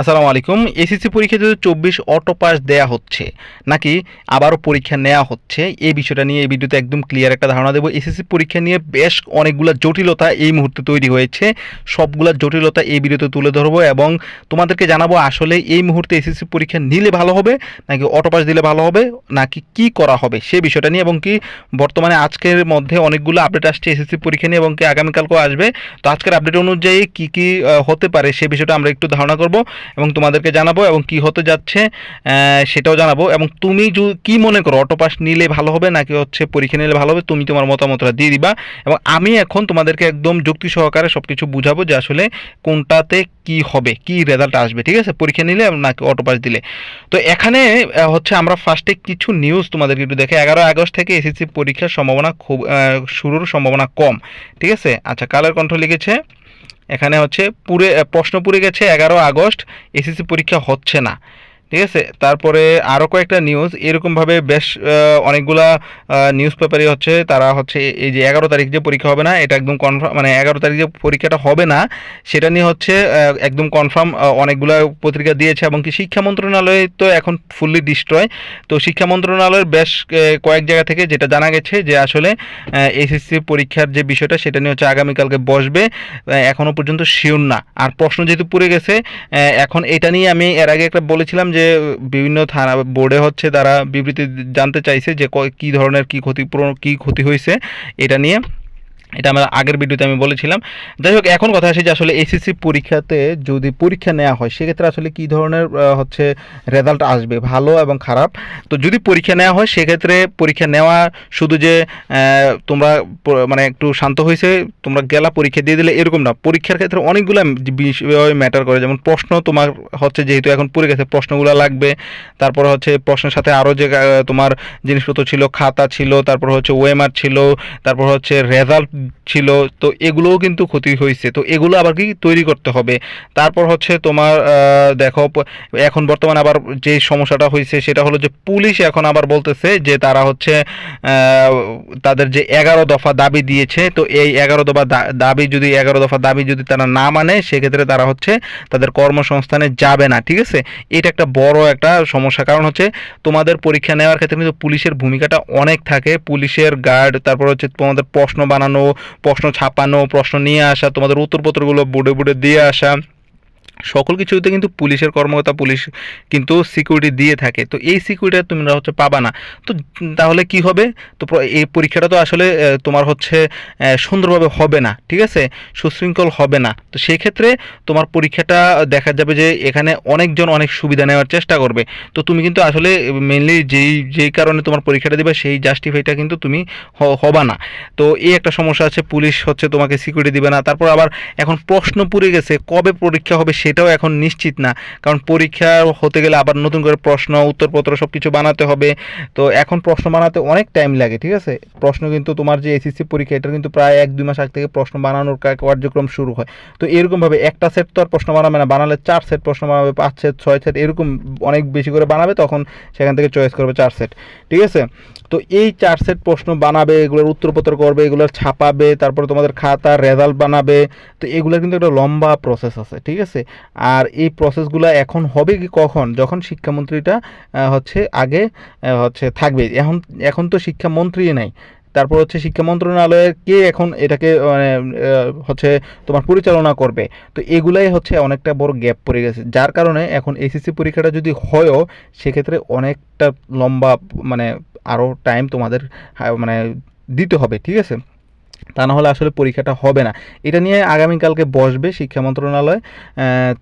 আসসালামু আলাইকুম। এসএসসি পরীক্ষা দু চব্বিশ অটো পাস দেয়া হচ্ছে, নাকি আবারও পরীক্ষা নেওয়া হচ্ছে, এই বিষয়টা নিয়ে এই ভিডিওতে একদম ক্লিয়ার একটা ধারণা দেবো। এসএসসি পরীক্ষা নিয়ে বেশ অনেকগুলো জটিলতা এই মুহূর্তে তৈরি হয়েছে। সবগুলা জটিলতা এই ভিডিওতে তুলে ধরবো এবং তোমাদেরকে জানাব, আসলে এই মুহূর্তে এসএসসি পরীক্ষা নিলে ভালো হবে, নাকি অটো পাস দিলে ভালো হবে, নাকি কি করা হবে সেই বিষয়টা নিয়ে এবং কি বর্তমানে আজকের মধ্যে অনেকগুলো আপডেট আসছে এসএসসি পরীক্ষা নিয়ে এবং কি আগামীকালকেও আসবে। তো আজকের আপডেট অনুযায়ী কি কি হতে পারে সে বিষয়টা আমরা একটু ধারণা করব। এবং তোমাদেরকে জানাব এবং কি হতে যাচ্ছে সেটাও জানাব। এবং তুমি যু- কি মনে করো অটো পাস নিলে ভালো হবে নাকি হচ্ছে পরীক্ষা নিলে ভালো হবে? তুমি তোমার মতামতটা দিয়ে দিবা। এবং আমি এখন তোমাদেরকে একদম যুক্তি সহকারে সব কিছু বুঝাবো যে আসলে কোনটাতে কি হবে, কি রেজাল্ট আসবে, ঠিক আছে? পরীক্ষা নিলে নাকি অটো পাস দিলে। তো এখানে হচ্ছে আমরা ফার্স্টে কিছু নিউজ তোমাদেরকে একটু দেখে। এগারো আগস্ট থেকে এসএসসি পরীক্ষার সম্ভাবনা খুব শুরুর সম্ভাবনা কম, ঠিক আছে? আচ্ছা কালের কণ্ঠ লিখেছে। এখানে হচ্ছে পুরে প্রশ্ন পুড়ে গেছে এগারো আগস্ট এসএসসি পরীক্ষা হচ্ছে না। ঠিক আছে? তারপরে আরও কয়েকটা নিউজ এরকমভাবে বেশ অনেকগুলা নিউজ পেপারই হচ্ছে, তারা হচ্ছে এই যে এগারো তারিখ যে পরীক্ষা হবে না, এটা একদম কনফার্ম মানে এগারো তারিখ যে পরীক্ষাটা হবে না, সেটা নিয়ে হচ্ছে একদম কনফার্ম অনেকগুলা পত্রিকা দিয়েছে এবং কি শিক্ষা মন্ত্রণালয় তো এখন ফুললি ডিস্ট্রয় তো শিক্ষা মন্ত্রণালয়ের বেশ কয়েক জায়গা থেকে যেটা জানা গেছে যে আসলে এসএসসি পরীক্ষার যে বিষয়টা, সেটা নিয়ে হচ্ছে আগামীকালকে বসবে এখনও পর্যন্ত শিওর না। আর প্রশ্ন যেহেতু পড়ে গেছে এখন এটা নিয়ে আমি এর আগে একটা বলেছিলাম যে বিভিন্ন থানা বোর্ডে হচ্ছে তারা বিবৃতি জানতে চাইছে যে ক- ধরনের কী ক্ষতিপূরণ, কী ক্ষতি হয়েছে, এটা নিয়ে। এটা আমরা আগের ভিডিওতে আমি বলেছিলাম। যাই হোক, এখন কথা আসে যে আসলে এসএসসি পরীক্ষাতে যদি পরীক্ষা নেওয়া হয়, সেক্ষেত্রে আসলে কী ধরনের হচ্ছে রেজাল্ট আসবে, ভালো এবং খারাপ? তো যদি পরীক্ষা নেওয়া হয়, সেক্ষেত্রে পরীক্ষা নেওয়া শুধু যে তোমরা মানে একটু শান্ত হয়েছে তোমরা গেলা পরীক্ষা দিয়ে দিলে এরকম না। পরীক্ষার ক্ষেত্রে অনেকগুলো বিষয় ম্যাটার করে। যেমন প্রশ্ন তোমার হচ্ছে যেহেতু এখন পড়ে গেছে, প্রশ্নগুলো লাগবে। তারপর হচ্ছে প্রশ্নের সাথে আরও যে তোমার জিনিসপত্র ছিল, খাতা ছিল, তারপর হচ্ছে ওয়েমার ছিল, তারপর হচ্ছে রেজাল্ট ছিল, তো এগুলোও কিন্তু ক্ষতি হয়েছে তো এগুলো আবার কি তৈরি করতে হবে? তারপর হচ্ছে তোমার দেখো এখন বর্তমানে আবার যে সমস্যাটা হয়েছে সেটা হলো যে পুলিশ এখন আবার বলতেছে যে তারা হচ্ছে তাদের যে এগারো দফা দাবি দিয়েছে, তো এই এগারো দফা দাবি যদি, এগারো দফা দাবি যদি তারা না মানে সেক্ষেত্রে তারা হচ্ছে তাদের কর্মসংস্থানে যাবে না, ঠিক আছে? এটা একটা বড় একটা সমস্যা। কারণ হচ্ছে তোমাদের পরীক্ষা নেওয়ার ক্ষেত্রে কিন্তু পুলিশের ভূমিকাটা অনেক থাকে। পুলিশের গার্ড, তারপর হচ্ছে তোমাদের প্রশ্ন বানানো প্রশ্ন ছাপানো প্রশ্ন নিয়ে আসা তোমাদের উত্তরপত্রগুলো বুড়ে বুড়ে দিয়ে আসা। সকল কিছুতে কিন্তু পুলিশের কর্মকর্তা, পুলিশ কিন্তু সিকিউরিটি দিয়ে থাকে। তো এই সিকিউরিটি তোমরা হচ্ছে পাবা না। তো তাহলে কি হবে? তো এই পরীক্ষাটা তো আসলে তোমার হচ্ছে সুন্দরভাবে হবে না, ঠিক আছে? সুশৃঙ্খল হবে না। তো সেই ক্ষেত্রে তোমার পরীক্ষাটা দেখা যাবে যে এখানে অনেকজন অনেক সুবিধা নেওয়ার চেষ্টা করবে। তো তুমি কিন্তু আসলে মেনলি যেই যেই কারণে তোমার পরীক্ষাটা দিবে, সেই জাস্টিফাইটা কিন্তু তুমি হবা না। তো এই একটা সমস্যা আছে, পুলিশ হচ্ছে তোমাকে সিকিউরিটি দিবে না। তারপর আবার এখন প্রশ্ন পুড়ে গেছে, কবে পরীক্ষা হবে সেটাও এখন নিশ্চিত না। কারণ পরীক্ষা হতে গেলে আবার নতুন করে প্রশ্ন, উত্তরপত্র সব কিছু বানাতে হবে। তো এখন প্রশ্ন বানাতে অনেক টাইম লাগে, ঠিক আছে? প্রশ্ন কিন্তু তোমার যে এসএসসি পরীক্ষা, এটা কিন্তু প্রায় এক, দুই মাস আগ থেকে প্রশ্ন বানানোর কার্যক্রম শুরু হয়। তো এরকমভাবে একটা সেট তো আর প্রশ্ন বানাবে না, বানালে চার সেট প্রশ্ন বানাবে, পাঁচ সেট ছয় সেট এরকম অনেক বেশি করে বানাবে, তখন সেখান থেকে চয়েস করবে চার সেট ঠিক আছে? তো এই চার সেট প্রশ্ন বানাবে, এগুলোর উত্তরপত্র করবে, এগুলোর ছাপাবে, তারপর তোমাদের খাতা রেজাল্ট বানাবে, তো এগুলো কিন্তু একটা লম্বা প্রসেস আছে, ঠিক আছে? আর এই প্রসেসগুলো এখন হবে কি কখন? যখন শিক্ষামন্ত্রীটা হচ্ছে আগে হচ্ছে থাকবে। এখন এখন তো শিক্ষামন্ত্রী নাই। তারপর হচ্ছে শিক্ষা মন্ত্রণালয়ের কে এখন এটাকে মানে হচ্ছে তোমার পরিচালনা করবে। তো এগুলাই হচ্ছে অনেকটা বড় গ্যাপ পড়ে গেছে। যার কারণে এখন এসএসসি পরীক্ষাটা যদি হয়ও, সেক্ষেত্রে অনেকটা লম্বা মানে আরও টাইম তোমাদের মানে দিতে হবে, ঠিক আছে? তা না হলে আসলে পরীক্ষাটা হবে না। এটা নিয়ে আগামীকালকে বসবে শিক্ষা মন্ত্রণালয়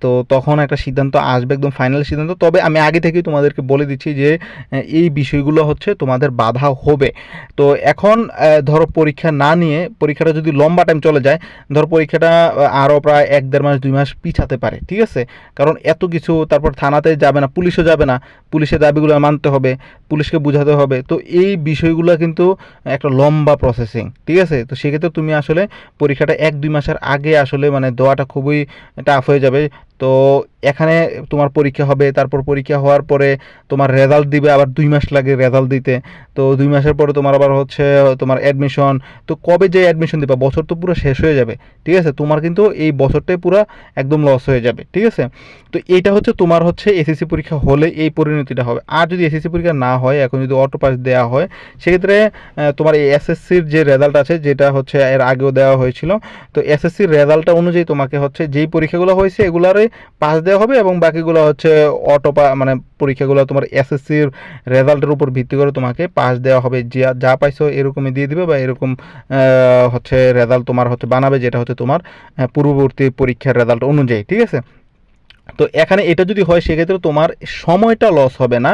তো তখন একটা সিদ্ধান্ত আসবে, একদম ফাইনাল সিদ্ধান্ত। তবে আমি আগে থেকেই তোমাদেরকে বলে দিচ্ছি যে এই বিষয়গুলো হচ্ছে তোমাদের বাধা হবে। তো এখন ধরো পরীক্ষা না নিয়ে, পরীক্ষাটা যদি লম্বা টাইম চলে যায়, ধরো পরীক্ষাটা আরও প্রায় এক, দেড় মাস, দুই মাস পিছাতে পারে, ঠিক আছে? কারণ এত কিছু তারপর থানাতে যাবে না, পুলিশও যাবে না। পুলিশের দাবিগুলো মানতে হবে, পুলিশকে বোঝাতে হবে। তো এই বিষয়গুলো কিন্তু একটা লম্বা প্রসেসিং ঠিক আছে? তো সেক্ষেত্রে তুমি আসলে পরীক্ষাটা এক দুই মাসের আগে আসলে মানে দেওয়াটা খুবই টাফ হয়ে যাবে। তো এখানে তোমার পরীক্ষা হবে, তারপর পরীক্ষা হওয়ার পরে তোমার রেজাল্ট দিবে আবার দুই মাস লাগে রেজাল্ট দিতে। তো দুই মাসের পরে তোমার আবার হচ্ছে, তোমার অ্যাডমিশন তো কবে যে অ্যাডমিশন দিবা? বছর তো পুরো শেষ হয়ে যাবে, ঠিক আছে? তোমার কিন্তু এই বছরটাই পুরো একদম লস হয়ে যাবে, ঠিক আছে? তো এইটা হচ্ছে তোমার হচ্ছে এসএসসি পরীক্ষা হলে এই পরিণতিটা হবে। আর যদি এসএসসি পরীক্ষা না হয়, এখন যদি অটো পাস দেওয়া হয়, সেক্ষেত্রে তোমার এই এসএসসির যে রেজাল্ট আছে, যেটা হচ্ছে এর আগেও দেওয়া হয়েছিল, তো এসএসসির রেজাল্টটা অনুযায়ী তোমাকে হচ্ছে যেই পরীক্ষাগুলো হয়েছে, এগুলারে পাস দেওয়া হবে এবং বাকিগুলো হচ্ছে অটো মানে পরীক্ষাগুলো তোমার এসএসসির রেজাল্টের উপর ভিত্তি করে তোমাকে পাস দেওয়া হবে। যা যা পাইছো এরকমই দিয়ে দিবে বা এরকম হচ্ছে রেজাল্ট তোমার হচ্ছে বানাবে যেটা হচ্ছে তোমার পূর্ববর্তী পরীক্ষার রেজাল্ট অনুযায়ী, ঠিক আছে? তো এখানে এটা যদি হয়, সেক্ষেত্রে তোমার সময়টা লস হবে না।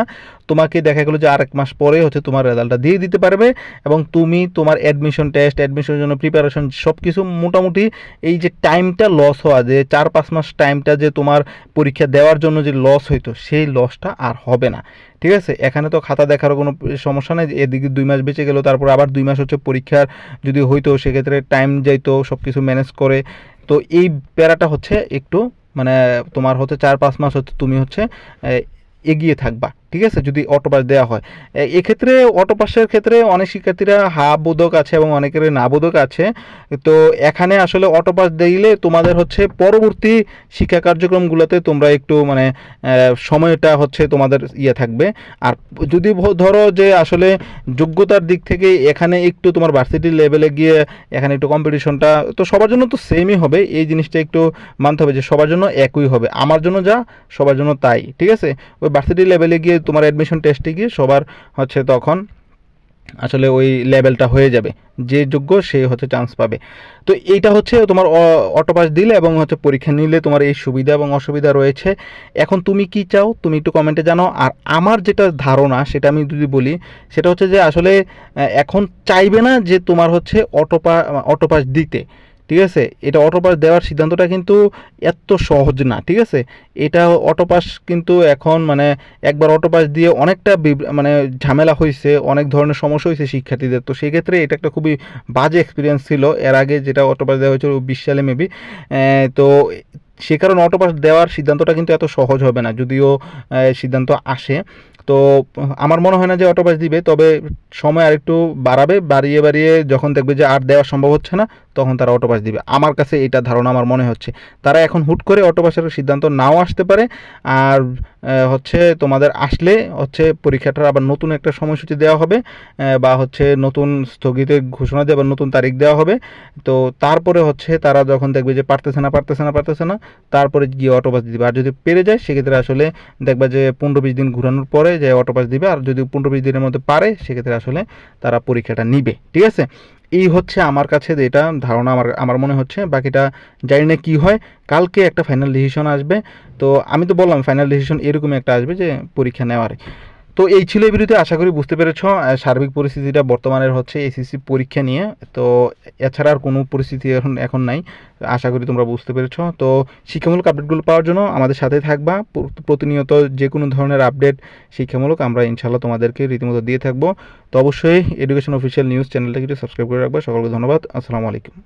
তোমাকে দেখা গেলো যে আরেক মাস পরে হচ্ছে তোমার রেজাল্টটা দিয়ে দিতে পারবে এবং তুমি তোমার অ্যাডমিশন টেস্ট অ্যাডমিশনের জন্য প্রিপারেশন সব কিছু মোটামুটি এই যে টাইমটা লস হওয়া, যে চার পাঁচ মাস টাইমটা যে তোমার পরীক্ষা দেওয়ার জন্য যে লস হইতো, সেই লসটা আর হবে না। ঠিক আছে? এখানে তো খাতা দেখারও কোনো সমস্যা নেই, এদিকে দুই মাস বেঁচে গেলো, তারপর আবার দুই মাস হচ্ছে পরীক্ষার যদি হইতো, সেক্ষেত্রে টাইম যাইতো সব কিছু ম্যানেজ করে। তো এই প্যারাটা হচ্ছে একটু মানে তোমার হতে চার পাঁচ মাস হচ্ছে তুমি হচ্ছে এগিয়ে থাকবা। ঠিক আছে? যদি অটো পাস দেওয়া হয়। এক্ষেত্রে অটো পাসের ক্ষেত্রে অনেক শিক্ষার্থীরা হা বোধক আছে এবং অনেকের না বোধক আছে। তো এখানে আসলে অটো পাস দিলে তোমাদের হচ্ছে পরবর্তী শিক্ষা কার্যক্রমগুলোতে তোমরা একটু মানে সময়টা হচ্ছে তোমাদের ইয়ে থাকবে। আর যদি ধরো যে আসলে যোগ্যতার দিক থেকে এখানে একটু তোমার ভার্সিটি লেভেলে গিয়ে এখানে একটু কম্পিটিশনটা তো সবার জন্য তো সেমই হবে। এই জিনিসটা একটু মানতে হবে যে সবার জন্য একই হবে। আমার জন্য যা, সবার জন্য তাই। ঠিক আছে? ওই ভার্সিটি লেভেলে গিয়ে তোমার অ্যাডমিশন টেস্টে গিয়ে সবার হচ্ছে তখন আসলে ওই লেভেলটা হয়ে যাবে। যে যোগ্য সে হচ্ছে চান্স পাবে। তো এইটা হচ্ছে তোমার অটো পাস দিলে এবং হচ্ছে পরীক্ষা নিলে তোমার এই সুবিধা এবং অসুবিধা রয়েছে। এখন তুমি কি চাও? তুমি একটু কমেন্টে জানাও। আর আমার যেটা ধারণা, সেটা আমি যদি বলি, সেটা হচ্ছে যে আসলে এখন চাইবে না যে তোমার হচ্ছে অটো পা অটো পাস দিতে। ঠিক আছে? এটা অটো পাস দেওয়ার সিদ্ধান্তটা কিন্তু এত সহজ না, ঠিক আছে? এটা অটো পাস কিন্তু এখন মানে একবার অটো পাস দিয়ে অনেকটা মানে ঝামেলা হয়েছে অনেক ধরনের সমস্যা হয়েছে শিক্ষার্থীদের। তো সেক্ষেত্রে এটা একটা খুবই বাজে এক্সপিরিয়েন্স ছিল। এর আগে যেটা অটো পাস দেওয়া হয়েছিল বিশ সালে মেবি তো সে কারণে অটো পাস দেওয়ার সিদ্ধান্তটা কিন্তু এত সহজ হবে না, যদিও সিদ্ধান্ত আসে। তো, আমার মনে হয় না যে অটোপাস দিবে, তবে সময় আরেকটু বাড়াবে, বাড়িয়ে বাড়িয়ে যখন দেখবে যে আর দেওয়া সম্ভব হচ্ছে না, তখন তারা অটোপাস দিবে। আমার কাছে এটা ধারণা, আমার মনে হচ্ছে। তারা এখন হুট করে অটোপাসের সিদ্ধান্ত নাও আসতে পারে, আর হচ্ছে তোমাদের আসলে হচ্ছে পরীক্ষাটার আবার নতুন একটা সময়সূচি দেওয়া হবে বা হচ্ছে নতুন স্থগিতের ঘোষণা দেওয়া নতুন তারিখ দেওয়া হবে। তো তারপরে হচ্ছে তারা যখন দেখবে যে পারতেছে না পারতেছে না পারতেছে না, তারপরে গিয়ে অটো পাস দিবে। আর যদি পেরে যায়, সেক্ষেত্রে আসলে দেখবা যে পনেরো বিশ দিন ঘোরানোর পরে যে অটো পাস দিবে, আর যদি পনেরো বিশ দিনের মধ্যে পারে, সেক্ষেত্রে আসলে তারা পরীক্ষাটা নিবে। ঠিক আছে? এই হচ্ছে আমার কাছে যেটা ধারণা আমার আমার মনে হচ্ছে। বাকিটা জানি না কী হয়। কালকে একটা ফাইনাল ডিসিশন আসবে। তো আমি তো বললাম ফাইনাল ডিসিশন এরকমই একটা আসবে যে পরীক্ষা নেওয়ার তো এই ছিল এই ভিডিওতে, আশা করি বুঝতে পেরেছ সার্বিক পরিস্থিতিটা বর্তমানের হচ্ছে এসএসসি পরীক্ষা নিয়ে। তো এছাড়া আর কোনো পরিস্থিতি এখন এখন নাই, আশা করি তোমরা বুঝতে পেরেছ। তো শিক্ষামূলক আপডেটগুলো পাওয়ার জন্য আমাদের সাথে থাকবা। প্রতিনিয়ত যে কোনো ধরনের আপডেট শিক্ষামূলক আমরা ইনশাল্লাহ তোমাদেরকে রীতিমতো দিয়ে থাকব। তো অবশ্যই এডুকেশন অফিসিয়াল নিউজ চ্যানেলটাকে সাবস্ক্রাইব করে রাখবা। সকলকে ধন্যবাদ। আসসালামু আলাইকুম।